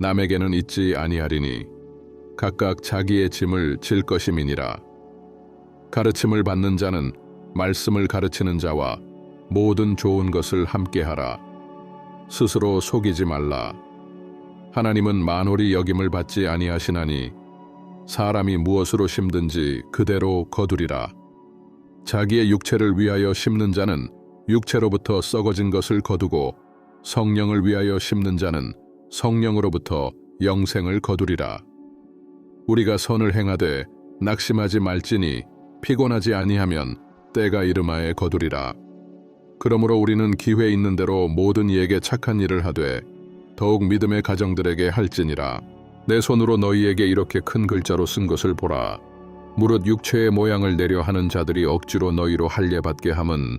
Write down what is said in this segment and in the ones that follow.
남에게는 있지 아니하리니 각각 자기의 짐을 질 것임이니라. 가르침을 받는 자는 말씀을 가르치는 자와 모든 좋은 것을 함께하라. 스스로 속이지 말라. 하나님은 만홀히 여김을 받지 아니하시나니 사람이 무엇으로 심든지 그대로 거두리라. 자기의 육체를 위하여 심는 자는 육체로부터 썩어진 것을 거두고 성령을 위하여 심는 자는 성령으로부터 영생을 거두리라. 우리가 선을 행하되 낙심하지 말지니 피곤하지 아니하면 때가 이르마에 거두리라. 그러므로 우리는 기회 있는 대로 모든 이에게 착한 일을 하되 더욱 믿음의 가정들에게 할지니라. 내 손으로 너희에게 이렇게 큰 글자로 쓴 것을 보라. 무릇 육체의 모양을 내려 하는 자들이 억지로 너희로 할례받게 함은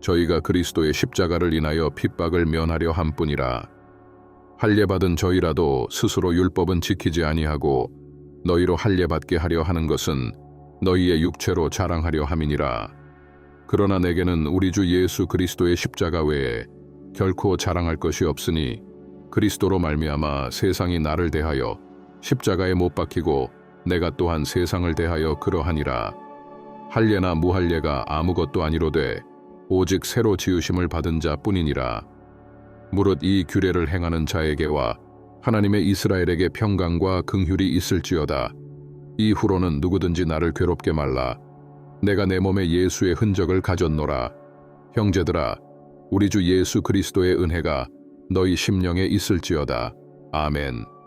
저희가 그리스도의 십자가를 인하여 핍박을 면하려 함뿐이라. 할례받은 저희라도 스스로 율법은 지키지 아니하고 너희로 할례받게 하려 하는 것은 너희의 육체로 자랑하려 함이니라. 그러나 내게는 우리 주 예수 그리스도의 십자가 외에 결코 자랑할 것이 없으니 그리스도로 말미암아 세상이 나를 대하여 십자가에 못 박히고 내가 또한 세상을 대하여 그러하니라. 할례나 무할례가 아무것도 아니로되 오직 새로 지으심을 받은 자뿐이니라. 무릇 이 규례를 행하는 자에게와 하나님의 이스라엘에게 평강과 긍휼이 있을지어다. 이후로는 누구든지 나를 괴롭게 말라. 내가 내 몸에 예수의 흔적을 가졌노라. 형제들아, 우리 주 예수 그리스도의 은혜가 너희 심령에 있을지어다. 아멘.